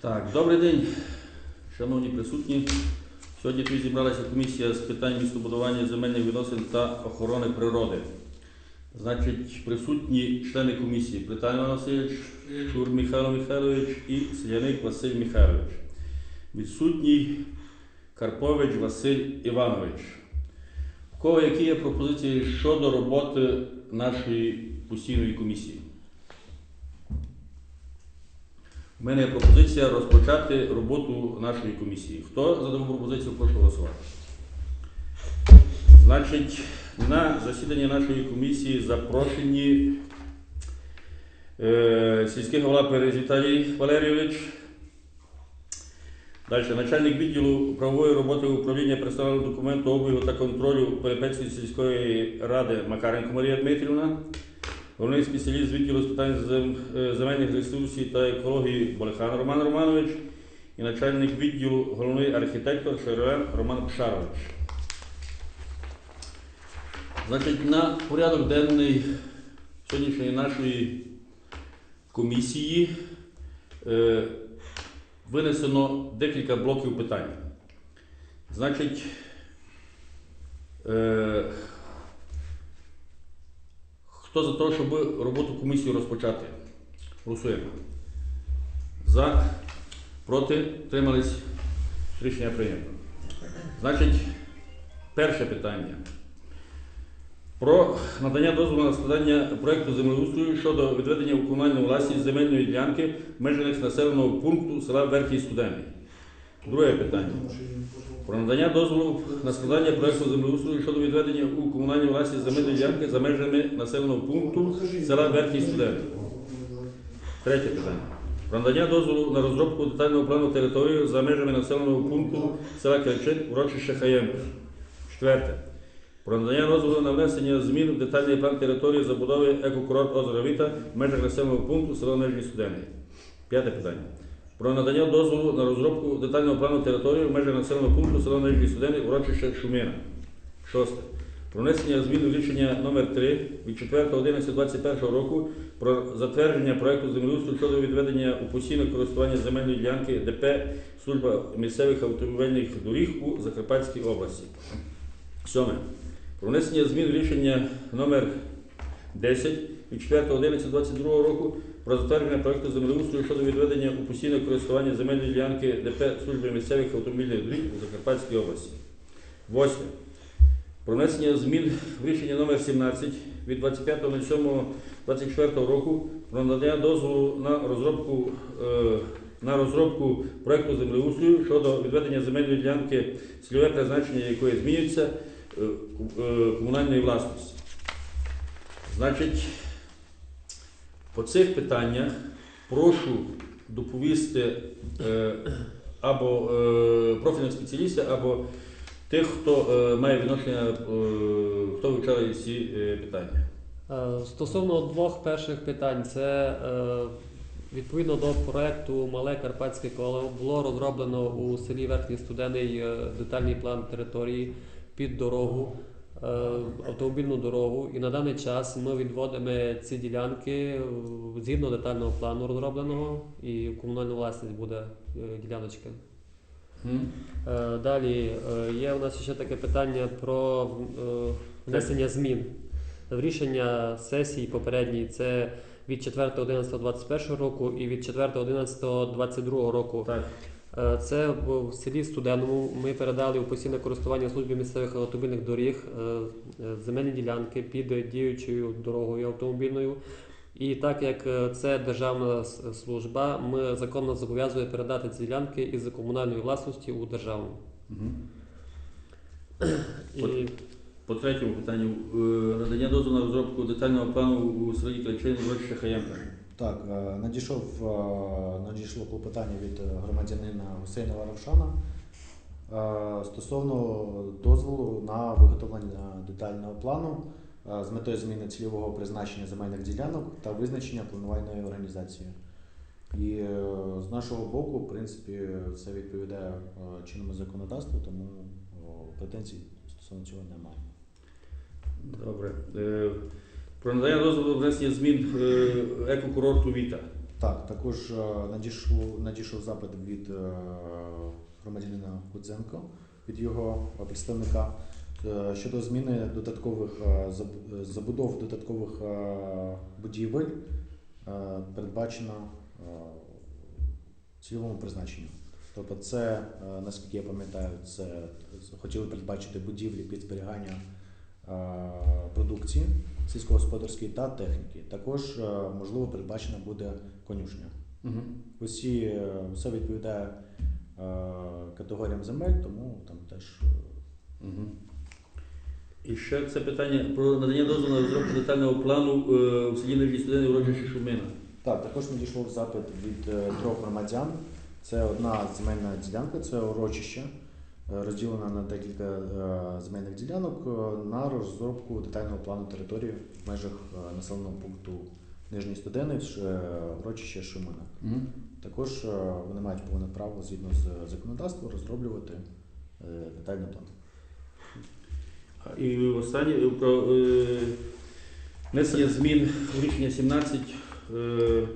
Так, добрий день, шановні присутні. Сьогодні тут зібралася комісія з питань містобудування земельних відносин та охорони природи. Значить, присутні члени комісії Іван Васильович, Шур Михайло Михайлович і Селяник Василь Михайлович. Відсутній Карпович Василь Іванович. У кого які є пропозиції щодо роботи нашої постійної комісії? У мене є пропозиція розпочати роботу нашої комісії. Хто за таку пропозицію, прошу голосувати. Значить, на засідання нашої комісії запрошені е, сільський голова Перез Віталій Валерійович. Далі, начальник відділу правової роботи управління представленого документу обігу та контролю Перепецької сільської ради Макаренко Марія Дмитрівна. Головний спеціаліст відділу з питань е, земельних ресурсів та екології Болехан Роман Романович і начальник відділу головний архітектор Шерен Роман Пшарович. Значить, на порядок денний сьогоднішньої нашої комісії е, винесено декілька блоків питань. Значить, е, Хто за те, щоб роботу комісії розпочати? Голосуємо. За, проти, тримались. Рішення прийнято. Значить, перше питання. Про надання дозволу на складання проєкту землеустрою щодо відведення у комунальну власність земельної ділянки в населеного пункту села Верхій Студенний. Друге питання. Про надання дозволу на складання проекту землеустрою щодо відведення у комунальній власність земельної ділянки за межами населеного пункту села Верхій Студент. Третє питання. Про надання дозволу на розробку детального плану території за межами населеного пункту села Кирчин, урочище Хаємка. Четверте. Про надання дозволу на внесення змін в детальний план території забудови екокурорт озера Віта в межах населеного пункту села Нижній Студенний. П'яте питання. Про надання дозволу на розробку детального плану території в межах населеного пункту села Нижній Студенний, урочище Шумина. Шосте. Про внесення змін у рішення номер 3 від 4.11.21 року про затвердження проекту землеустрою щодо відведення у постійне користування земельної ділянки ДП Служба місцевих автомобільних доріг у Закарпатській області. Сьоме. Про внесення змін в рішення номер 10 від 4.11.22 року про затвердження проекту землеустрою щодо відведення у постійне користування земельної ділянки ДП Служби місцевих автомобільних доріг у Закарпатській області. Восьме. Про внесення змін в рішення номер 17 від 25.07.24 року про надання дозволу на розробку, е, на розробку проекту землеустрою щодо відведення земельної ділянки, цільове призначення якої змінюється е, е, комунальної власності. Значить, по цих питаннях прошу доповісти е, або е, профільних спеціалістів, або тих, хто е, має відношення, хто вивчає ці питання. Стосовно двох перших питань, це відповідно до проекту Мале Карпатське коло було розроблено у селі Верхній Студений детальний план території під дорогу, автомобільну дорогу. І на даний час ми відводимо ці ділянки е, згідно детального плану розробленого, і в комунальну власність буде е, діляночка. Е, Далі е, є у нас ще таке питання про е, внесення змін в рішення сесії попередньої. Це від 4.11.21 року і від 4.11.22 року. Так. Е, Це в селі Студеному ми передали у постійне користування службі місцевих автомобільних доріг е, е, земельні ділянки під діючою дорогою автомобільною. І так як це державна служба, ми законно зобов'язує передати ці ділянки із комунальної власності у державну. Мгм. І По третьому питанню надання дозволу на розробку детального плану у селі Клечин урочище Хаємка. Так, е, надійшов, е, надійшло клопотання від е, громадянина Гусейнова Равшана е, стосовно дозволу на виготовлення детального плану з метою зміни цільового призначення земельних ділянок та визначення планувальної організації. І з нашого боку, в принципі, це відповідає чинному законодавству, тому претензій стосовно цього немає. Добре. Про надання дозволу внесення змін е, екокурорту Віта. Так, також е, надійшло, надійшов запит від е, громадянина Гудзенко, від його представника щодо зміни додаткових заб- забудов додаткових будівель, передбачено цільовому призначенню. Тобто, це, наскільки я пам'ятаю, це хотіли передбачити будівлі під зберігання продукції сільськогосподарської та техніки. Також е, можливо передбачена буде конюшня. Угу. Усі е, все відповідає е, категоріям земель, тому там теж Угу. І ще це питання про надання дозволу на розробку детального плану у селі Нижній Студени урочище Шумина. так. Також надійшов запит від трьох громадян. Це одна земельна ділянка, це урочище, розділена на декілька е, земельних ділянок е, на розробку детального плану території в межах е, населеного пункту Нижній Студени, урочище Шумина. Угу. Також вони мають повне право згідно з законодавством розроблювати детальний план. І останнє про е, внесення змін у рішення 17 е,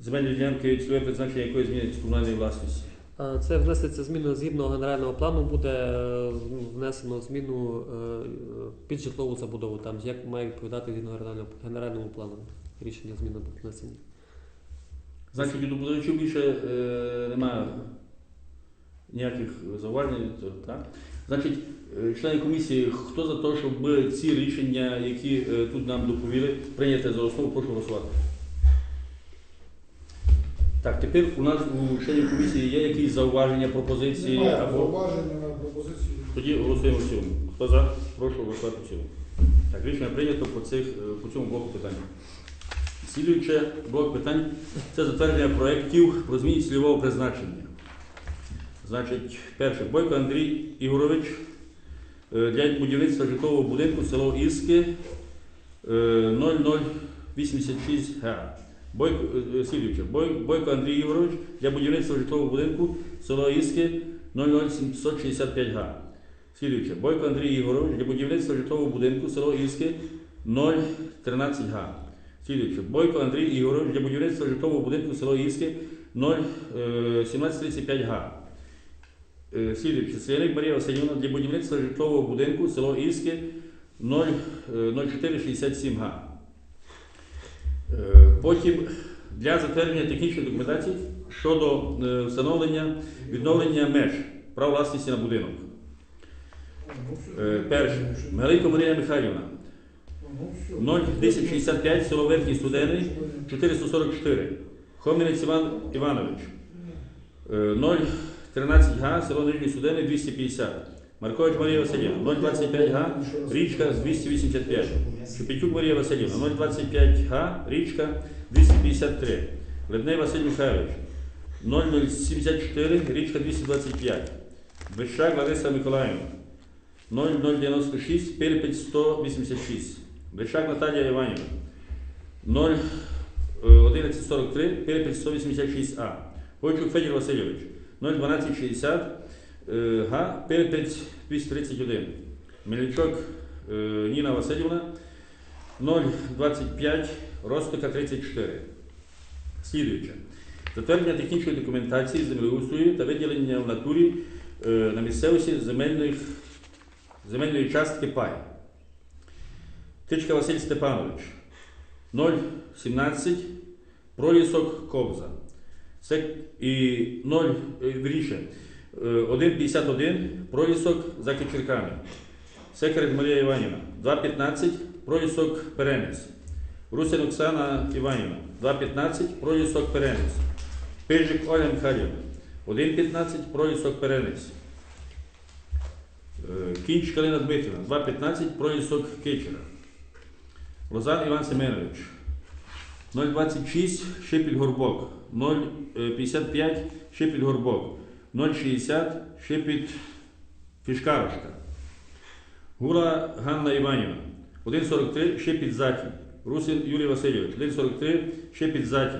земельної ділянки цільове призначення якої змінить комунальної власності. Е, Це внесеться зміна згідно генерального плану, буде е, внесено зміну е, під житлову забудову, там як має відповідати згідно генеральному плану. Рішення зміни будуть внесені. Значить, у добудовичів більше е, немає ніяких зауважень. Так? Значить, члени комісії, хто за те, щоб ці рішення, які тут нам доповіли, прийняти за основу, прошу голосувати. Так, тепер у нас у членів комісії є якісь зауваження, пропозиції Немає або. зауваження на пропозицію. Тоді голосуємо в цілому. Хто за? Прошу голосувати в цілому. Так, рішення прийнято по, цих, е, по цьому блоку питань. Слідуюче блок питань це затвердження проєктів про зміну цільового призначення. Значить, перше, Бойко Андрій Ігорович е, для будівництва житлового будинку село Іски е, 0086 га. Бойко, е, е, слідуюче, Бой- Бойко Андрій Ігорович для будівництва житлового будинку село Іски 00765 га. Слідуюче, Бойко Андрій Ігорович для будівництва житлового будинку село Іски 013 га. Слідуюче, Бойко Андрій Ігорович для будівництва житлового будинку село Іски 01735 га. Е, Слідуюче, Селяник Марія Васильівна для будівництва житлового будинку село Іски 0, е, 0467 га. Е, Потім для затвердження технічної документації щодо е, встановлення відновлення меж прав власності на будинок. Е, Перше. Мелико Марія Михайлівна. Ну, 01065 село Верхній Студений 444. Хомінець Іван Іванович. Е, 013 га, село Нижній Студений 250. Маркович Марія Васильівна 025 га, річка 285. Шепетюк Марія Васильівна 025 га, річка 253. Ледней Василь Михайлович 0074, річка 225. Вищак Лариса Миколаївна 0096, Перепець 186. Вищак Наталія Іванівна 01143, Перепець 186А. Бойчук Федір Васильович 01260, е, Га, Перепець 231. Мельничок е, Ніна Васильівна 025, Ростика 34. Слідуюче. Затвердження технічної документації землеустрою та виділення в натурі е, на місцевості земельних, земельної частки пай. Тичка Василь Степанович 017 пролісок Кобза. Це і 0 е, вірніше, е, 1,51 пролісок за Кичерками. Секрет Марія Іванівна 2,15 пролісок Перенець. Русин Оксана Іванівна 2,15 пролісок Перенець. Пижик Оля Михайлівна 1,15 пролісок Перенець. Е, Кінч Калина Дмитрівна 2,15 пролісок Кичера. Лозан Іван Семенович 0,26 Шипіль Горбок, 0,55 Шипіль Горбок, 0,60 Шипіль Фішкарошка. Гула Ганна Іванівна, 1,43 Шипіль Заті. Русин Юрій Васильович, 1,43 Шипіль Заті.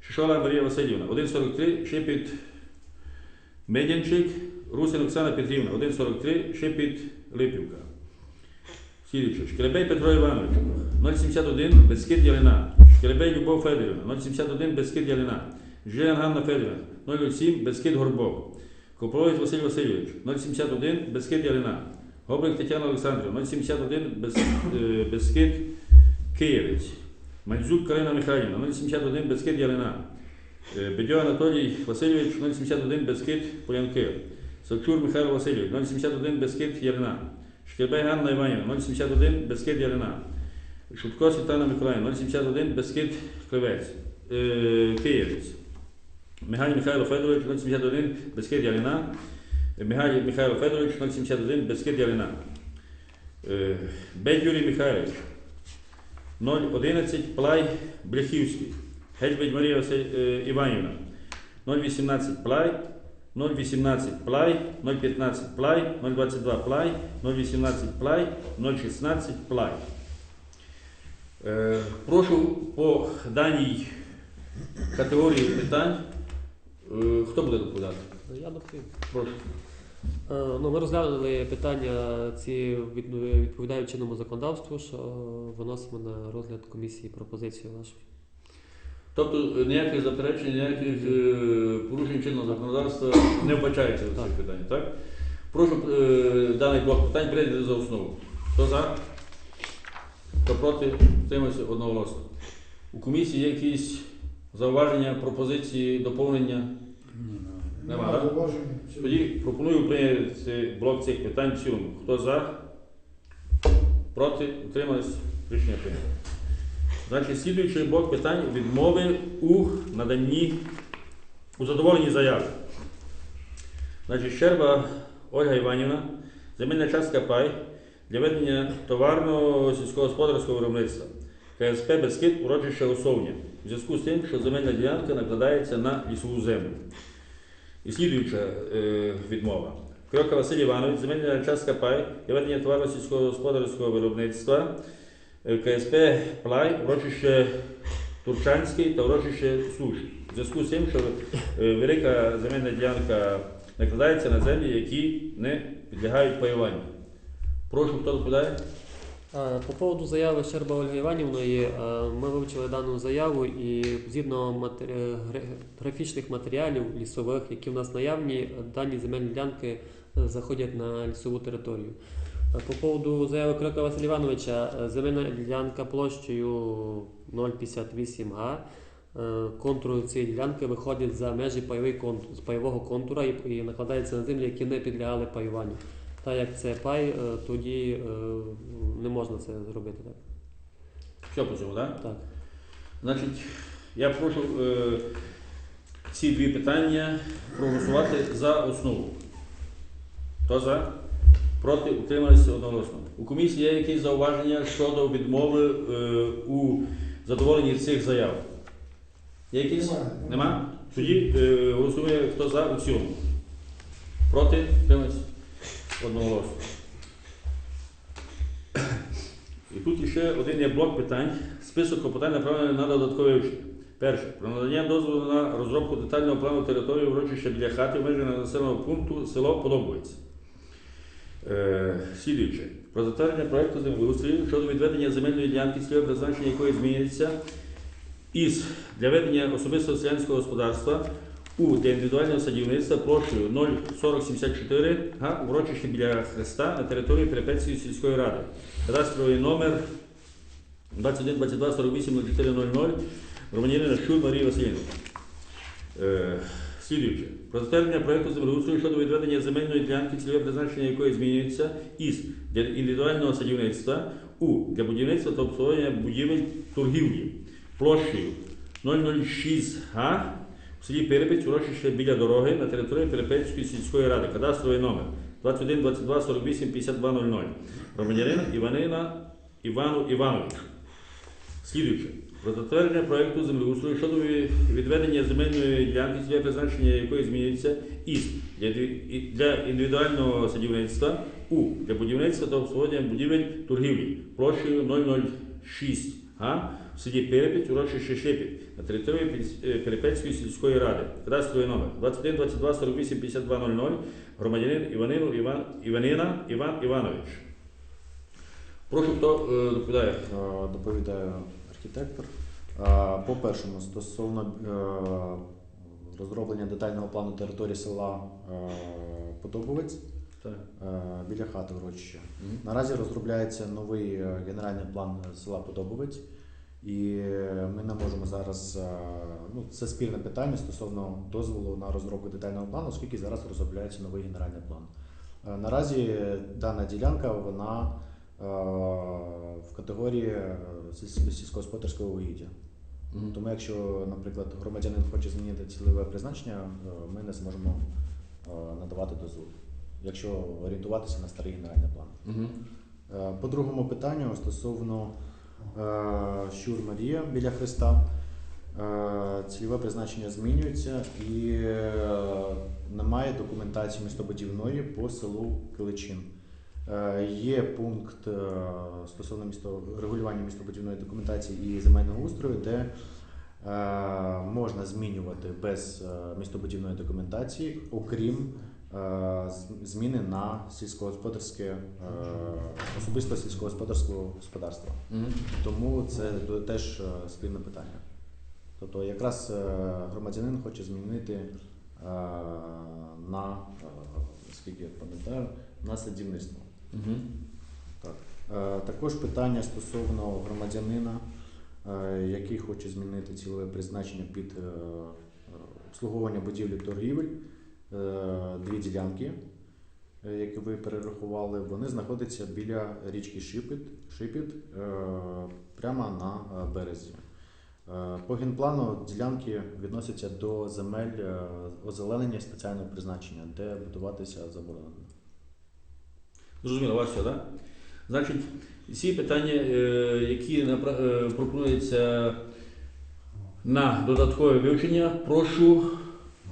Шишола Марія Васильівна, 1,43 Шипіль Медянчик. Русин Оксана Петрівна, 1,43 Шипіль Липівка. Слідуюче. Шкребей Петро Іванович, 0,71 Бескид Ялина. Шкеребей Любов Федорівна, 071 Бескид Ялина. Жилян Ганна Федорівна, 007 Бескид Горбок. Кополовець Василь Васильович, 071 Бескид Ялина. Гобрик Тетяна Олександрівна, 071 Бес, е, Бескид Києвець. Мандзюк Карина Михайлівна, 071 Бескид Ялина. Е, Бедьо Анатолій Васильович, 071 Бескид Полянки. Савчур Михайло Васильович, 071 Бескид Ялина. Шкербей Ганна Іванівна, 071 Бескид Ялина. Шутко Світлана Миколаївна, 071 Бескид Кривець. Е, Києвець. Михайло Михайло Федорович, 071 Бескид Ялина. Михайло Михайло Федорович, 071 Бескид Ялина. Е, Юрій Михайлович, 011 Плай Бляхівський. Гетьбедь Марія е, Іванівна, 018 Плай, 018 Плай, 015 Плай, 022 Плай, 018 Плай, 016 Плай. Е, Прошу по даній категорії питань. Хто буде доповідати? Я доповім. Прошу. Е, Ну, ми розглянули питання ці відповідають чинному законодавству, що виносимо на розгляд комісії пропозицію вашу. Тобто е, ніяких заперечень, ніяких е, порушень чинного законодавства не вбачається в цих питаннях, так? Прошу даний блок питань прийняти за основу. Хто за? Хто проти? Втримався одноголосно. У комісії є якісь зауваження, пропозиції, доповнення? Нема, так? зауважень. Тоді пропоную прийняти блок цих питань в цілому. Хто за? Проти? Утримались? Рішення прийнято. Значить, слідуючий блок питань відмови у наданні у задоволенні заяви. Значить, Щерба Ольга Іванівна, земельна частка пай для ведення товарного сільськогосподарського виробництва. КСП Бескид урочище Осовня. У зв'язку з тим, що земельна ділянка накладається на лісову землю. І слідуюча е, відмова. Крока Василь Іванович, земельна частка пай ведення товарно сільськогосподарського виробництва е, КСП Плай, урочище Турчанський та урочище Суш. У зв'язку з тим, що е, велика земельна ділянка накладається на землі, які не підлягають паюванню. Прошу, хто доповідає? Е, По поводу заяви Щерба Ольги Іванівної, е, ми вивчили дану заяву і згідно графічних матеріалів лісових, які в нас наявні, дані земельні ділянки е, заходять на лісову територію. По поводу заяви Крока Василя Івановича, земельна ділянка площею 0,58 га. Е, Контур цієї ділянки виходить за межі пайового контура і накладається на землі, які не підлягали паюванню. Так як це пай, е, тоді е, не можна це зробити. Так. Все по цьому, так? так. Значить, я прошу е, ці дві питання проголосувати за основу. Хто за? Проти утрималися одноголосно. У комісії є якісь зауваження щодо відмови е, у задоволенні цих заяв? Є якісь? Немає. Нема? Тоді е, голосує хто за у цілому. Проти? Утрималися? Одноголосно. І тут ще один є блок питань. Список клопотань направлений на додаткове вивчення. Перше. Про надання дозволу на розробку детального плану території урочища біля хати в межах населеного пункту село Подобовець. Е, слідуюче. Про затвердження проекту землеустрою щодо відведення земельної ділянки, цільове призначення якої змінюється із для ведення особистого селянського господарства у для індивідуального садівництва площею 04074 га у біля Хреста на території Перепецької сільської ради. Кадастровий номер 21 22 48 0400 громадянина Щур Марії Васильівни. Е, слідуюче. Про затвердження проекту землеустрою щодо відведення земельної ділянки, цільове призначення якої змінюється із для індивідуального садівництва у для будівництва та обслуговування будівель торгівлі площею 006 га в селі Перепець, урочище біля дороги на території Перепецької сільської ради. Кадастровий номер 21 22 48 52 00. Громадянин Іванина Івану Івановичу. Слідуюче. Про затвердження проекту землеустрою щодо відведення земельної ділянки, цільове призначення якої змінюється із для, для індивідуального садівництва у для будівництва та обслуговування будівель торгівлі площею 006 га в селі Перепець, урочище Шепіт на території Пільс- е, сільської ради. Кадастровий номер 21 22 48 52 00. Громадянин Іванину Іван Іванина Іван Іванович. Прошу, хто е, доповідає? Е, Доповідає архітектор. Е, По першому, стосовно розроблення детального плану території села Подобовець біля хати урочища. Наразі розробляється новий генеральний план села Подобовець, і ми не можемо зараз. е, Ну, це спірне питання стосовно дозволу на розробку детального плану, оскільки зараз розробляється новий генеральний план. Е, Наразі дана ділянка вона е, в категорії сільськогосподарського угіддя. Мгм. Тому, якщо, наприклад, громадянин хоче змінити цільове призначення, ми не зможемо надавати дозвіл, якщо орієнтуватися на старий генеральний план. Мгм. Е, По другому питанню стосовно Щур Марія біля Христа. е, Цільове призначення змінюється і е, немає документації містобудівної по селу Киличин. Е, Є пункт стосовно місто, регулювання містобудівної документації і земельного устрою, де можна змінювати без містобудівної документації, окрім зміни на сільськогосподарське е, особисто сільськогосподарського господарства. Тому це теж е, спільне питання. Тобто якраз е, громадянин хоче змінити е, на, е, наскільки я пам'ятаю, на садівництво. Так. Е, Також питання стосовно громадянина, е, який хоче змінити цілове призначення під е, е, обслуговування будівлі торгівель. Е, Дві ділянки, е, які ви перерахували, вони знаходяться біля річки Шипіт, Шипіт е, прямо на березі. По генплану ділянки відносяться до земель озеленення спеціального призначення, де будуватися заборонено. Зрозуміло, вас все, так? Значить, всі питання, які пропонуються на додаткове вивчення, прошу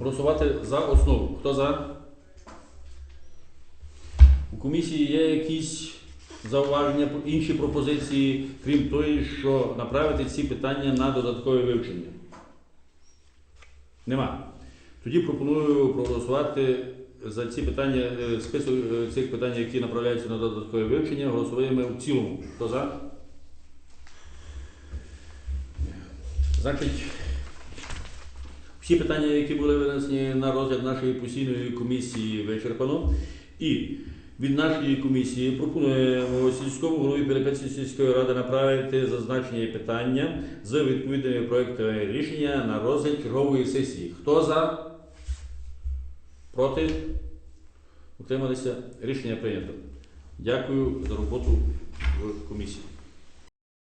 голосувати за основу. Хто за? У комісії є якісь зауваження, інші пропозиції, крім тої, що направити ці питання на додаткове вивчення? Нема. Тоді пропоную проголосувати за ці питання, е, список е, цих питань, які направляються на додаткове вивчення, голосуємо в цілому. Хто за? Значить, всі питання, які були винесені на розгляд нашої постійної комісії, вичерпано. І від нашої комісії пропонуємо сільському голові Перепецької сільської ради направити зазначені питання з відповідними проектами рішення на розгляд чергової сесії. Хто за? Проти? Утрималися? Рішення прийнято. Дякую за роботу в комісії.